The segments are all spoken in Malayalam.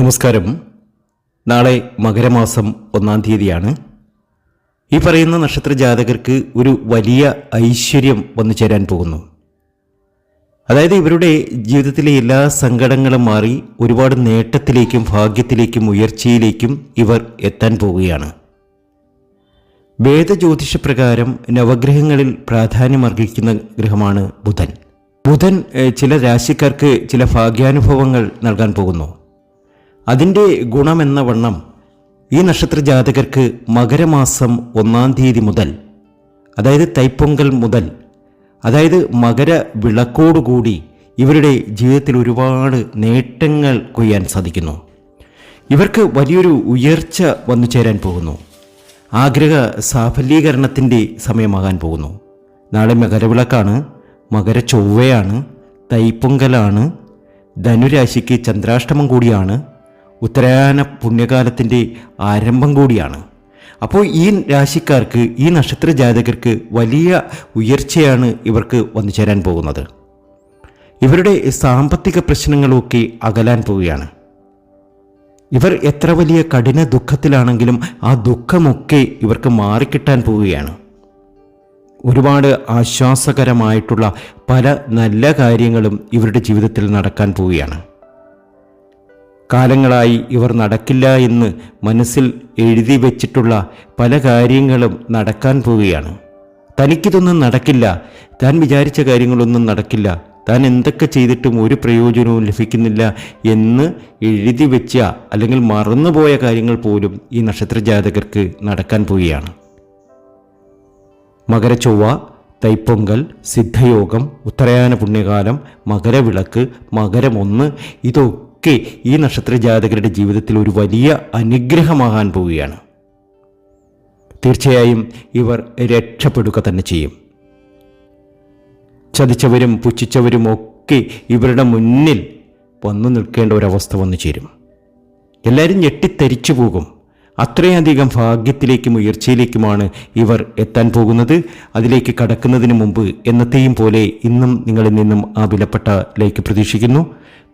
നമസ്കാരം. നാളെ മകരമാസം ഒന്നാം തീയതിയാണ്. ഈ പറയുന്ന നക്ഷത്ര ജാതകർക്ക് ഒരു വലിയ ഐശ്വര്യം വന്നു ചേരാൻ പോകുന്നു. അതായത് ഇവരുടെ ജീവിതത്തിലെ എല്ലാ സങ്കടങ്ങളും മാറി ഒരുപാട് നേട്ടത്തിലേക്കും ഭാഗ്യത്തിലേക്കും ഉയർച്ചയിലേക്കും ഇവർ എത്താൻ പോവുകയാണ്. വേദജ്യോതിഷപ്രകാരം നവഗ്രഹങ്ങളിൽ പ്രാധാന്യമർഹിക്കുന്ന ഗ്രഹമാണ് ബുധൻ. ബുധൻ ചില രാശിക്കാർക്ക് ചില ഭാഗ്യാനുഭവങ്ങൾ നൽകാൻ പോകുന്നു. അതിന്റെ ഗുണമെന്ന വണ്ണം ഈ നക്ഷത്ര ജാതകർക്ക് മകരമാസം ഒന്നാം തീയതി മുതൽ അതായത് തൈപ്പൊങ്കൽ മുതൽ അതായത് മകര വിളക്കോടുകൂടി ഇവരുടെ ജീവിതത്തിൽ ഒരുപാട് നേട്ടങ്ങൾ കൊയ്യാൻ സാധിക്കുന്നു. ഇവർക്ക് വലിയൊരു ഉയർച്ച വന്നു ചേരാൻ പോകുന്നു. ആഗ്രഹ സാഫല്യീകരണത്തിന്റെ സമയമാകാൻ പോകുന്നു. നാളെ മകരവിളക്കാണ് മകര ചൊവ്വയാണ് തൈപ്പൊങ്കലാണ് ധനുരാശിക്ക് ചന്ദ്രാഷ്ടമം കൂടിയാണ് ഉത്തരായന പുണ്യകാലത്തിന്റെ ആരംഭം കൂടിയാണ്. അപ്പോൾ ഈ രാശിക്കാർക്ക് ഈ നക്ഷത്ര ജാതകർക്ക് വലിയ ഉയർച്ചയാണ് ഇവർക്ക് വന്നു ചേരാൻ പോകുന്നത്. ഇവരുടെ സാമ്പത്തിക പ്രശ്നങ്ങളൊക്കെ അകലാൻ പോവുകയാണ്. ഇവർ എത്ര വലിയ കഠിന ദുഃഖത്തിലാണെങ്കിലും ആ ദുഃഖമൊക്കെ ഇവർക്ക് മാറിക്കിട്ടാൻ പോവുകയാണ്. ഒരുപാട് ആശ്വാസകരമായിട്ടുള്ള പല നല്ല കാര്യങ്ങളും ഇവരുടെ ജീവിതത്തിൽ നടക്കാൻ പോവുകയാണ്. കാലങ്ങളായി ഇവർ നടക്കില്ല എന്ന് മനസ്സിൽ എഴുതി വെച്ചിട്ടുള്ള പല കാര്യങ്ങളും നടക്കാൻ പോവുകയാണ്. തനിക്കിതൊന്നും നടക്കില്ല. താൻ വിചാരിച്ച കാര്യങ്ങളൊന്നും നടക്കില്ല. താൻ എന്തൊക്കെ ചെയ്തിട്ടും ഒരു പ്രയോജനവും ലഭിക്കുന്നില്ല എന്ന് എഴുതി വെച്ച അല്ലെങ്കിൽ മറന്നുപോയ കാര്യങ്ങൾ പോലും ഈ നക്ഷത്ര ജാതകർക്ക് നടക്കാൻ പോവുകയാണ്. മകരച്ചൊവ്വ തൈപ്പൊങ്കൽ സിദ്ധയോഗം ഉത്തരായന പുണ്യകാലം മകരവിളക്ക് മകരമൊന്ന് ഒന്ന് ഇതൊക്കെ ഈ നക്ഷത്ര ജാതകരുടെ ജീവിതത്തിൽ ഒരു വലിയ അനുഗ്രഹമാകാൻ പോവുകയാണ്. തീർച്ചയായും ഇവർ രക്ഷപ്പെടുക തന്നെ ചെയ്യും. ചതിച്ചവരും പുച്ഛിച്ചവരും ഒക്കെ ഇവരുടെ മുന്നിൽ വന്നു നിൽക്കേണ്ട ഒരവസ്ഥ വന്നു ചേരും. എല്ലാവരും ഞെട്ടിത്തരിച്ചു പോകും. അത്രയധികം ഭാഗ്യത്തിലേക്കും ഉയർച്ചയിലേക്കുമാണ് ഇവർ എത്താൻ പോകുന്നത്. അതിലേക്ക് കടക്കുന്നതിന് മുമ്പ് എന്നത്തെയും പോലെ ഇന്നും നിങ്ങളിൽ നിന്നും ആ വിലപ്പെട്ട ലൈക്ക് പ്രതീക്ഷിക്കുന്നു.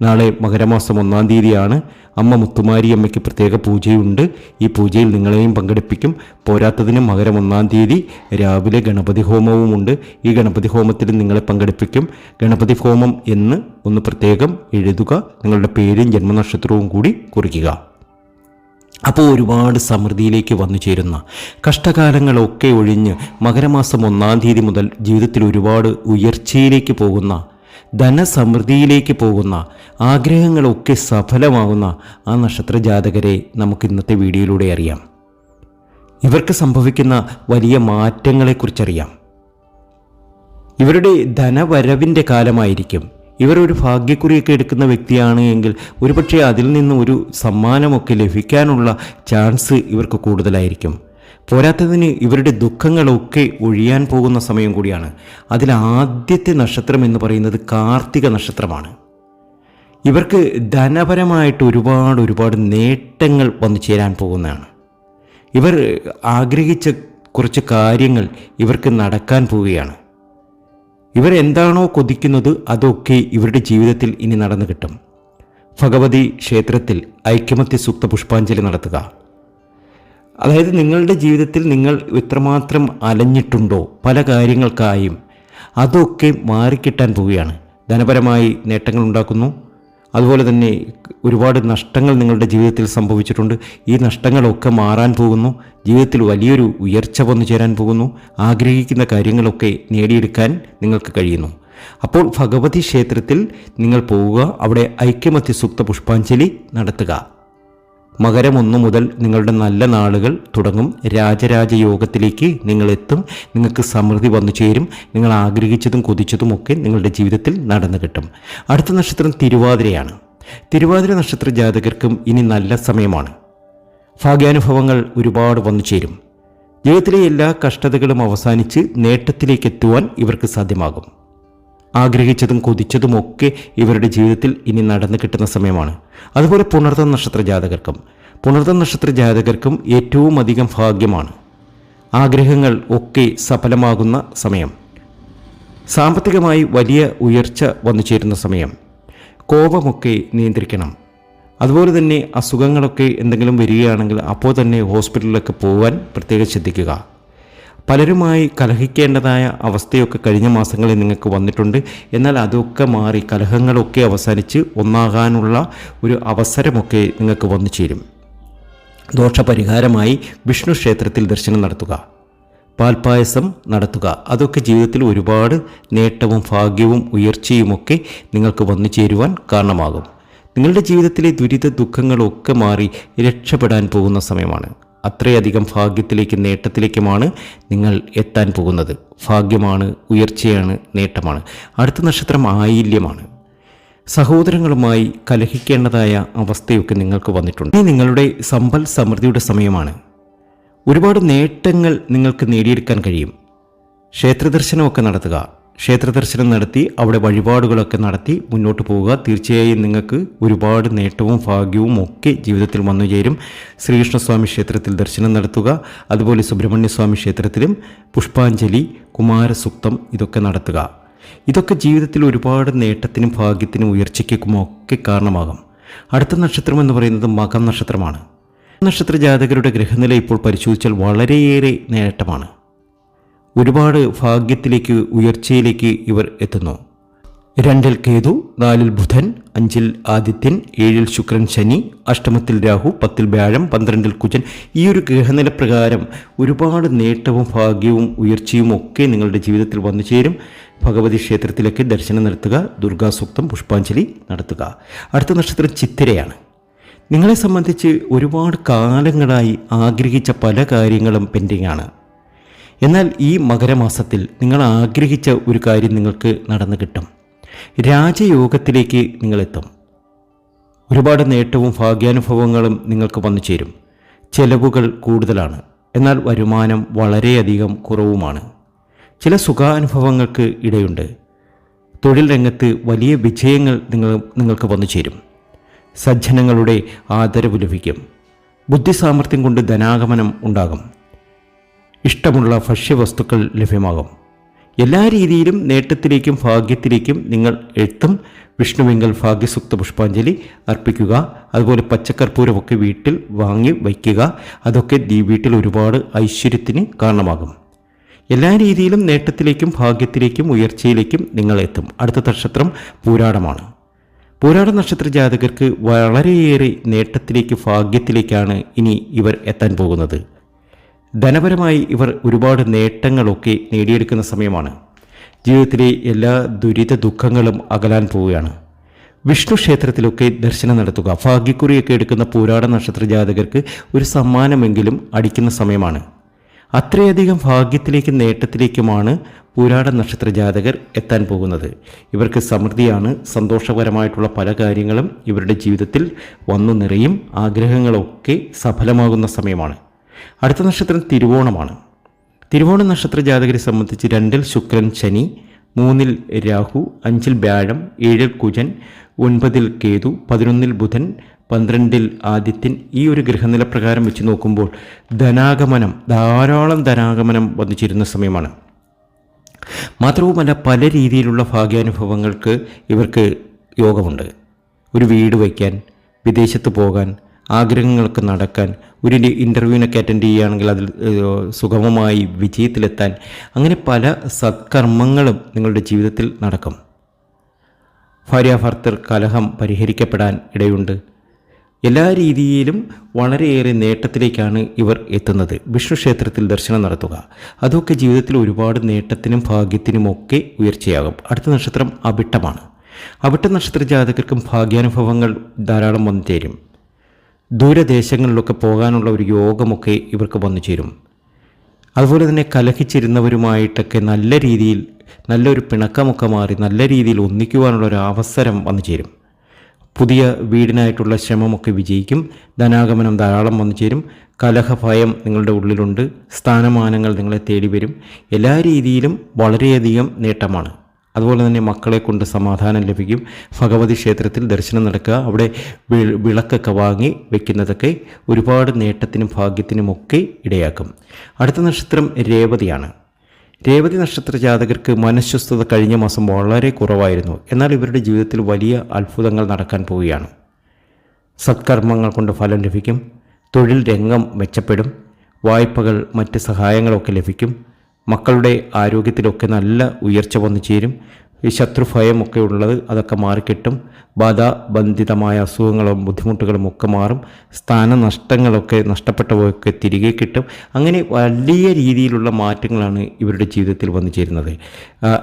നാളെ മകരമാസം ഒന്നാം തീയതിയാണ്. അമ്മ മുത്തുമാരി അമ്മയ്ക്ക് പ്രത്യേക പൂജയുണ്ട്. ഈ പൂജയിൽ നിങ്ങളെയും പങ്കെടുപ്പിക്കും. പോരാത്തതിന് മകരം ഒന്നാം തീയതി രാവിലെ ഗണപതി ഹോമവുമുണ്ട്. ഈ ഗണപതി ഹോമത്തിൽ നിങ്ങളെ പങ്കെടുപ്പിക്കും. ഗണപതി ഹോമം എന്ന് ഒന്ന് പ്രത്യേകം എഴുതുക. നിങ്ങളുടെ പേരും ജന്മനക്ഷത്രവും കൂടി കുറിക്കുക. അപ്പോൾ ഒരുപാട് സമൃദ്ധിയിലേക്ക് വന്നു ചേരുന്ന കഷ്ടകാലങ്ങളൊക്കെ ഒഴിഞ്ഞ് മകരമാസം ഒന്നാം തീയതി മുതൽ ജീവിതത്തിൽ ഒരുപാട് ഉയർച്ചയിലേക്ക് പോകുന്ന ധനസമൃദ്ധിയിലേക്ക് പോകുന്ന ആഗ്രഹങ്ങളൊക്കെ സഫലമാകുന്ന ആ നക്ഷത്ര ജാതകരെ നമുക്ക് ഇന്നത്തെ വീഡിയോയിലൂടെ അറിയാം. ഇവർക്ക് സംഭവിക്കുന്ന വലിയ മാറ്റങ്ങളെക്കുറിച്ചറിയാം. ഇവരുടെ ധനവരവിന്റെ കാലമായിരിക്കും. ഇവർ ഒരു ഭാഗ്യക്കുറിയൊക്കെ എടുക്കുന്ന വ്യക്തിയാണ് എങ്കിൽ ഒരുപക്ഷെ അതിൽ നിന്ന് ഒരു സമ്മാനമൊക്കെ ലഭിക്കാനുള്ള ചാൻസ് ഇവർക്ക് കൂടുതലായിരിക്കും. പോരാത്തതിന് ഇവരുടെ ദുഃഖങ്ങളൊക്കെ ഒഴിയാൻ പോകുന്ന സമയം കൂടിയാണ്. അതിൽ ആദ്യത്തെ നക്ഷത്രം എന്ന് പറയുന്നത് കാർത്തിക നക്ഷത്രമാണ്. ഇവർക്ക് ധനപരമായിട്ട് ഒരുപാട് ഒരുപാട് നേട്ടങ്ങൾ വന്നു ചേരാൻ പോകുന്നതാണ്. ഇവർ ആഗ്രഹിച്ച കുറച്ച് കാര്യങ്ങൾ ഇവർക്ക് നടക്കാൻ പോവുകയാണ്. ഇവർ എന്താണോ കൊതിക്കുന്നത് അതൊക്കെ ഇവരുടെ ജീവിതത്തിൽ ഇനി നടന്നു കിട്ടും. ഭഗവതി ക്ഷേത്രത്തിൽ ഐക്യമത്യ സൂക്ത പുഷ്പാഞ്ജലി നടത്തുക. അതായത് നിങ്ങളുടെ ജീവിതത്തിൽ നിങ്ങൾ എത്രമാത്രം അലഞ്ഞിട്ടുണ്ടോ പല കാര്യങ്ങൾക്കായും അതൊക്കെ മാറിക്കിട്ടാൻ പോവുകയാണ്. ധനപരമായി നേട്ടങ്ങൾ ഉണ്ടാക്കുന്നു അതുപോലെ തന്നെ ഒരുപാട് നഷ്ടങ്ങൾ നിങ്ങളുടെ ജീവിതത്തിൽ സംഭവിച്ചിട്ടുണ്ട്. ഈ നഷ്ടങ്ങളൊക്കെ മാറാൻ പോകുന്നു. ജീവിതത്തിൽ വലിയൊരു ഉയർച്ച വന്നു ചേരാൻ പോകുന്നു. ആഗ്രഹിക്കുന്ന കാര്യങ്ങളൊക്കെ നേടിയെടുക്കാൻ നിങ്ങൾക്ക് കഴിയുന്നു. അപ്പോൾ ഭഗവതി ക്ഷേത്രത്തിൽ നിങ്ങൾ പോവുക. അവിടെ ഐക്യമത്യ സുക്ത പുഷ്പാഞ്ജലി നടത്തുക. മകരം ഒന്നു മുതൽ നിങ്ങളുടെ നല്ല നാളുകൾ തുടങ്ങും. രാജരാജയോഗത്തിലേക്ക് നിങ്ങൾ എത്തും നിങ്ങൾക്ക് സമൃദ്ധി വന്നു ചേരും. നിങ്ങൾ ആഗ്രഹിച്ചതും കൊതിച്ചതും ഒക്കെ നിങ്ങളുടെ ജീവിതത്തിൽ നടന്നു കിട്ടും. അടുത്ത നക്ഷത്രം തിരുവാതിരയാണ്. തിരുവാതിര നക്ഷത്ര ജാതകർക്കും ഇനി നല്ല സമയമാണ്. ഭാഗ്യാനുഭവങ്ങൾ ഒരുപാട് വന്നു ചേരും. ജീവിതത്തിലെ എല്ലാ കഷ്ടതകളും അവസാനിച്ച് നേട്ടത്തിലേക്ക് എത്തുവാൻ ഇവർക്ക് സാധ്യമാകും. ആഗ്രഹിച്ചതും കൊതിച്ചതുമൊക്കെ ഇവരുടെ ജീവിതത്തിൽ ഇനി നടന്നു കിട്ടുന്ന സമയമാണ്. അതുപോലെ പുണർത്ത നക്ഷത്ര ജാതകർക്കും പുണർത്ത നക്ഷത്ര ജാതകർക്കും ഏറ്റവും അധികം ഭാഗ്യമാണ്. ആഗ്രഹങ്ങൾ ഒക്കെ സഫലമാകുന്ന സമയം. സാമ്പത്തികമായി വലിയ ഉയർച്ച വന്നു ചേരുന്ന സമയം. കോപമൊക്കെ നിയന്ത്രിക്കണം. അതുപോലെ തന്നെ അസുഖങ്ങളൊക്കെ എന്തെങ്കിലും വരികയാണെങ്കിൽ അപ്പോൾ തന്നെ ഹോസ്പിറ്റലിലൊക്കെ പോകാൻ പ്രത്യേകം ശ്രദ്ധിക്കുക. പലരുമായി കലഹിക്കേണ്ടതായ അവസ്ഥയൊക്കെ കഴിഞ്ഞ മാസങ്ങളിൽ നിങ്ങൾക്ക് വന്നിട്ടുണ്ട്. എന്നാൽ അതൊക്കെ മാറി കലഹങ്ങളൊക്കെ അവസാനിച്ച് ഒന്നാകാനുള്ള ഒരു അവസരമൊക്കെ നിങ്ങൾക്ക് വന്നു ചേരും. ദോഷപരിഹാരമായി വിഷ്ണു ക്ഷേത്രത്തിൽ ദർശനം നടത്തുക. പാൽപ്പായസം നടത്തുക. അതൊക്കെ ജീവിതത്തിൽ ഒരുപാട് നേട്ടവും ഭാഗ്യവും ഉയർച്ചയുമൊക്കെ നിങ്ങൾക്ക് വന്നു ചേരുവാൻ കാരണമാകും. നിങ്ങളുടെ ജീവിതത്തിലെ ദുരിത ദുഃഖങ്ങളൊക്കെ മാറി രക്ഷപ്പെടാൻ പോകുന്ന സമയമാണ്. അത്രയധികം ഭാഗ്യത്തിലേക്കും നേട്ടത്തിലേക്കുമാണ് നിങ്ങൾ എത്താൻ പോകുന്നത്. ഭാഗ്യമാണ് ഉയർച്ചയാണ് നേട്ടമാണ്. അടുത്ത നക്ഷത്രം ആയില്യമാണ്. സഹോദരങ്ങളുമായി കലഹിക്കേണ്ടതായ അവസ്ഥയൊക്കെ നിങ്ങൾക്ക് വന്നിട്ടുണ്ട്. ഇനി നിങ്ങളുടെ സമ്പൽ സമൃദ്ധിയുടെ സമയമാണ്. ഒരുപാട് നേട്ടങ്ങൾ നിങ്ങൾക്ക് നേടിയെടുക്കാൻ കഴിയും. ക്ഷേത്രദർശനമൊക്കെ നടത്തുക. ക്ഷേത്രദർശനം നടത്തി അവിടെ വഴിപാടുകളൊക്കെ നടത്തി മുന്നോട്ട് പോവുക. തീർച്ചയായും നിങ്ങൾക്ക് ഒരുപാട് നേട്ടവും ഭാഗ്യവും ഒക്കെ ജീവിതത്തിൽ വന്നു ചേരും. ശ്രീകൃഷ്ണസ്വാമി ക്ഷേത്രത്തിൽ ദർശനം നടത്തുക. അതുപോലെ സുബ്രഹ്മണ്യസ്വാമി ക്ഷേത്രത്തിലും പുഷ്പാഞ്ജലി കുമാരസുക്തം ഇതൊക്കെ നടത്തുക. ഇതൊക്കെ ജീവിതത്തിൽ ഒരുപാട് നേട്ടത്തിനും ഭാഗ്യത്തിനും ഉയർച്ചയ്ക്കും ഒക്കെ കാരണമാകും. അടുത്ത നക്ഷത്രം എന്ന് പറയുന്നത് മകം നക്ഷത്രമാണ്. നക്ഷത്ര ജാതകരുടെ ഗ്രഹനില ഇപ്പോൾ പരിശോധിച്ചാൽ വളരെയേറെ നേട്ടമാണ്. ഒരുപാട് ഭാഗ്യത്തിലേക്ക് ഉയർച്ചയിലേക്ക് ഇവർ എത്തുന്നു. രണ്ടിൽ കേതു നാലിൽ ബുധൻ അഞ്ചിൽ ആദിത്യൻ ഏഴിൽ ശുക്രൻ ശനി അഷ്ടമത്തിൽ രാഹു പത്തിൽ വ്യാഴം പന്ത്രണ്ടിൽ കുജൻ. ഈ ഒരു ഗ്രഹനില പ്രകാരം ഒരുപാട് നേട്ടവും ഭാഗ്യവും ഉയർച്ചയും ഒക്കെ നിങ്ങളുടെ ജീവിതത്തിൽ വന്നു ചേരും. ഭഗവതി ക്ഷേത്രത്തിലേക്ക് ദർശനം നടത്തുക ദുർഗാസൂക്തം പുഷ്പാഞ്ജലി നടത്തുക. അടുത്ത നക്ഷത്രം ചിത്തിരയാണ്. നിങ്ങളെ സംബന്ധിച്ച് ഒരുപാട് കാലങ്ങളായി ആഗ്രഹിച്ച പല കാര്യങ്ങളും പെൻഡിങ്ങാണ്. എന്നാൽ ഈ മകരമാസത്തിൽ നിങ്ങൾ ആഗ്രഹിച്ച ഒരു കാര്യം നിങ്ങൾക്ക് നടന്നു കിട്ടും. രാജയോഗത്തിലേക്ക് നിങ്ങളെത്തും ഒരുപാട് നേട്ടവും ഭാഗ്യാനുഭവങ്ങളും നിങ്ങൾക്ക് വന്നു ചേരും. ചെലവുകൾ കൂടുതലാണ്. എന്നാൽ വരുമാനം വളരെയധികം കുറവുമാണ്. ചില സുഖാനുഭവങ്ങൾക്ക് ഇടയുണ്ട്. തൊഴിൽ രംഗത്ത് വലിയ വിജയങ്ങൾ നിങ്ങൾ നിങ്ങൾക്ക് വന്നു ചേരും. സജ്ജനങ്ങളുടെ ആദരവ് ലഭിക്കും. ബുദ്ധിസാമർഥ്യം കൊണ്ട് ധനാഗമനം ഉണ്ടാകും. ഇഷ്ടമുള്ള ഭക്ഷ്യവസ്തുക്കൾ ലഭ്യമാകും. എല്ലാ രീതിയിലും നേട്ടത്തിലേക്കും ഭാഗ്യത്തിലേക്കും നിങ്ങൾ എഴുത്തും വിഷ്ണുവിങ്കൽ ഭാഗ്യസുക്ത പുഷ്പാഞ്ജലി അർപ്പിക്കുക. അതുപോലെ പച്ചക്കർപ്പൂരമൊക്കെ വീട്ടിൽ വാങ്ങി വയ്ക്കുക. അതൊക്കെ ദീ വീട്ടിൽ ഒരുപാട് ഐശ്വര്യത്തിന് കാരണമാകും. എല്ലാ രീതിയിലും നേട്ടത്തിലേക്കും ഭാഗ്യത്തിലേക്കും ഉയർച്ചയിലേക്കും നിങ്ങൾ എത്തും. അടുത്ത നക്ഷത്രം പൂരാടമാണ്. പൂരാട നക്ഷത്ര ജാതകർക്ക് വളരെയേറെ നേട്ടത്തിലേക്ക് ഭാഗ്യത്തിലേക്കാണ് ഇനി ഇവർ എത്താൻ പോകുന്നത്. ധനപരമായി ഇവർ ഒരുപാട് നേട്ടങ്ങളൊക്കെ നേടിയെടുക്കുന്ന സമയമാണ്. ജീവിതത്തിലെ എല്ലാ ദുരിത ദുഃഖങ്ങളും അകലാൻ പോവുകയാണ്. വിഷ്ണു ക്ഷേത്രത്തിലൊക്കെ ദർശനം നടത്തുക ഭാഗ്യക്കുറിയൊക്കെ എടുക്കുന്ന പൂരാട നക്ഷത്ര ജാതകർക്ക് ഒരു സമ്മാനമെങ്കിലും അടിക്കുന്ന സമയമാണ്. അത്രയധികം ഭാഗ്യത്തിലേക്കും നേട്ടത്തിലേക്കുമാണ് പൂരാട നക്ഷത്ര ജാതകർ എത്താൻ പോകുന്നത്. ഇവർക്ക് സമൃദ്ധിയാണ് സന്തോഷകരമായിട്ടുള്ള പല കാര്യങ്ങളും ഇവരുടെ ജീവിതത്തിൽ വന്നു നിറയും ആഗ്രഹങ്ങളൊക്കെ സഫലമാകുന്ന സമയമാണ്. അടുത്ത നക്ഷത്രം തിരുവോണമാണ്. തിരുവോണ നക്ഷത്ര ജാതകരെ സംബന്ധിച്ച് രണ്ടിൽ ശുക്രൻ ശനി മൂന്നിൽ രാഹു അഞ്ചിൽ വ്യാഴം ഏഴിൽ കുജൻ ഒൻപതിൽ കേതു പതിനൊന്നിൽ ബുധൻ പന്ത്രണ്ടിൽ ആദിത്യൻ ഈ ഒരു ഗ്രഹനില പ്രകാരം വെച്ച് നോക്കുമ്പോൾ ധനാഗമനം ധാരാളം ധനാഗമനം വന്നു ചേരുന്ന സമയമാണ്. മാത്രവുമല്ല പല രീതിയിലുള്ള ഭാഗ്യാനുഭവങ്ങൾക്ക് ഇവർക്ക് യോഗമുണ്ട്. ഒരു വീട് വയ്ക്കാൻ വിദേശത്ത് പോകാൻ ആഗ്രഹങ്ങൾക്ക് നടക്കാൻ ഒരു ഇന്റർവ്യൂവിനൊക്കെ അറ്റൻഡ് ചെയ്യുകയാണെങ്കിൽ അതിൽ സുഗമമായി വിജയത്തിലെത്താൻ അങ്ങനെ പല സത്കർമ്മങ്ങളും നിങ്ങളുടെ ജീവിതത്തിൽ നടക്കും. ഭാര്യാഭർത്തർ കലഹം പരിഹരിക്കപ്പെടാൻ ഇടയുണ്ട്. എല്ലാ രീതിയിലും വളരെയേറെ നേട്ടത്തിലേക്കാണ് ഇവർ എത്തുന്നത്. വിഷ്ണു ക്ഷേത്രത്തിൽ ദർശനം നടത്തുക. അതൊക്കെ ജീവിതത്തിൽ ഒരുപാട് നേട്ടത്തിനും ഭാഗ്യത്തിനുമൊക്കെ ഉയർച്ചയാകും. അടുത്ത നക്ഷത്രം അവിട്ടമാണ്. അവിട്ട നക്ഷത്ര ജാതകർക്കും ഭാഗ്യാനുഭവങ്ങൾ ധാരാളം വന്നു ചേരും ദൂരദേശങ്ങളിലൊക്കെ പോകാനുള്ള ഒരു യോഗമൊക്കെ ഇവർക്ക് വന്നു ചേരും. അതുപോലെ തന്നെ കലഹിച്ചിരുന്നവരുമായിട്ടൊക്കെ നല്ല രീതിയിൽ നല്ലൊരു പിണക്കമൊക്കെ മാറി നല്ല രീതിയിൽ ഒന്നിക്കുവാനുള്ള ഒരു അവസരം വന്നു ചേരും. പുതിയ വീടിനായിട്ടുള്ള ശ്രമമൊക്കെ വിജയിക്കും. ധനാഗമനം ധാരാളം വന്നു ചേരും. കലഹഭയം നിങ്ങളുടെ ഉള്ളിലുണ്ട്. സ്ഥാനമാനങ്ങൾ നിങ്ങളെ തേടി വരും എല്ലാ രീതിയിലും വളരെയധികം നേട്ടമാണ്. അതുപോലെ തന്നെ മക്കളെ കൊണ്ട് സമാധാനം ലഭിക്കും. ഭഗവതി ക്ഷേത്രത്തിൽ ദർശനം നടക്കുക. അവിടെ വിളക്കൊക്കെ വാങ്ങി വെക്കുന്നതൊക്കെ ഒരുപാട് നേട്ടത്തിനും ഭാഗ്യത്തിനും ഒക്കെ ഇടയാക്കും. അടുത്ത നക്ഷത്രം രേവതിയാണ്. രേവതി നക്ഷത്ര ജാതകർക്ക് മനഃസ്വസ്ഥത കഴിഞ്ഞ മാസം വളരെ കുറവായിരുന്നു. എന്നാൽ ഇവരുടെ ജീവിതത്തിൽ വലിയ അത്ഭുതങ്ങൾ നടക്കാൻ പോവുകയാണ്. സത്കർമ്മങ്ങൾ കൊണ്ട് ഫലം ലഭിക്കും. തൊഴിൽ രംഗം മെച്ചപ്പെടും. വായ്പകൾ മറ്റ് സഹായങ്ങളൊക്കെ ലഭിക്കും. മക്കളുടെ ആരോഗ്യത്തിലൊക്കെ നല്ല ഉയർച്ച വന്നു ചേരും. ശത്രുഭയമൊക്കെ ഉള്ളത് അതൊക്കെ മാറിക്കിട്ടും. ബാധാബന്ധിതമായ അസുഖങ്ങളും ബുദ്ധിമുട്ടുകളും ഒക്കെ മാറും. സ്ഥാനനഷ്ടങ്ങളൊക്കെ നഷ്ടപ്പെട്ടവയൊക്കെ തിരികെ കിട്ടും. അങ്ങനെ വലിയ രീതിയിലുള്ള മാറ്റങ്ങളാണ് ഇവരുടെ ജീവിതത്തിൽ വന്നു ചേരുന്നത്.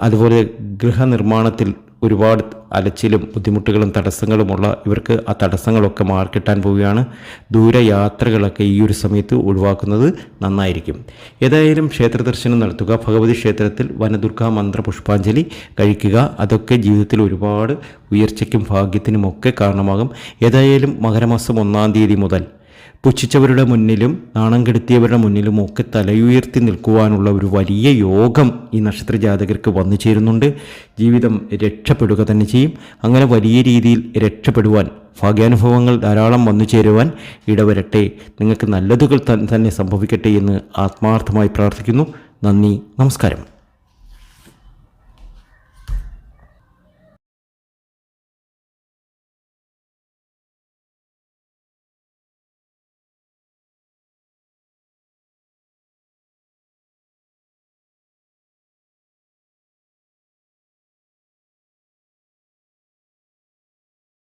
അതുപോലെ ഗൃഹനിർമ്മാണത്തിൽ ഒരുപാട് അലച്ചിലും ബുദ്ധിമുട്ടുകളും തടസ്സങ്ങളുമുള്ള ഇവർക്ക് ആ തടസ്സങ്ങളൊക്കെ മാർക്കിട്ടാൻ പോവുകയാണ്. ദൂരയാത്രകളൊക്കെ ഈ ഒരു സമയത്ത് ഒഴിവാക്കുന്നത് നന്നായിരിക്കും. ഏതായാലും ക്ഷേത്ര ദർശനം നടത്തുക ഭഗവതി ക്ഷേത്രത്തിൽ വനദുർഗ മന്ത്ര പുഷ്പാഞ്ജലി കഴിക്കുക. അതൊക്കെ ജീവിതത്തിൽ ഒരുപാട് ഉയർച്ചയ്ക്കും ഭാഗ്യത്തിനുമൊക്കെ കാരണമാകും. ഏതായാലും മകരമാസം ഒന്നാം തീയതി മുതൽ പുച്ഛിച്ചവരുടെ മുന്നിലും നാണം കെടുത്തിയവരുടെ മുന്നിലും ഒക്കെ തലയുയർത്തി നിൽക്കുവാനുള്ള ഒരു വലിയ യോഗം ഈ നക്ഷത്ര ജാതകർക്ക് വന്നു ചേരുന്നുണ്ട്. ജീവിതം രക്ഷപ്പെടുക തന്നെ ചെയ്യും. അങ്ങനെ വലിയ രീതിയിൽ രക്ഷപ്പെടുവാൻ ഭാഗ്യാനുഭവങ്ങൾ ധാരാളം വന്നു ചേരുവാൻ ഇടവരട്ടെ. നിങ്ങൾക്ക് നല്ലതുകൾ തന്നെ സംഭവിക്കട്ടെ എന്ന് ആത്മാർത്ഥമായി പ്രാർത്ഥിക്കുന്നു. നന്ദി നമസ്കാരം.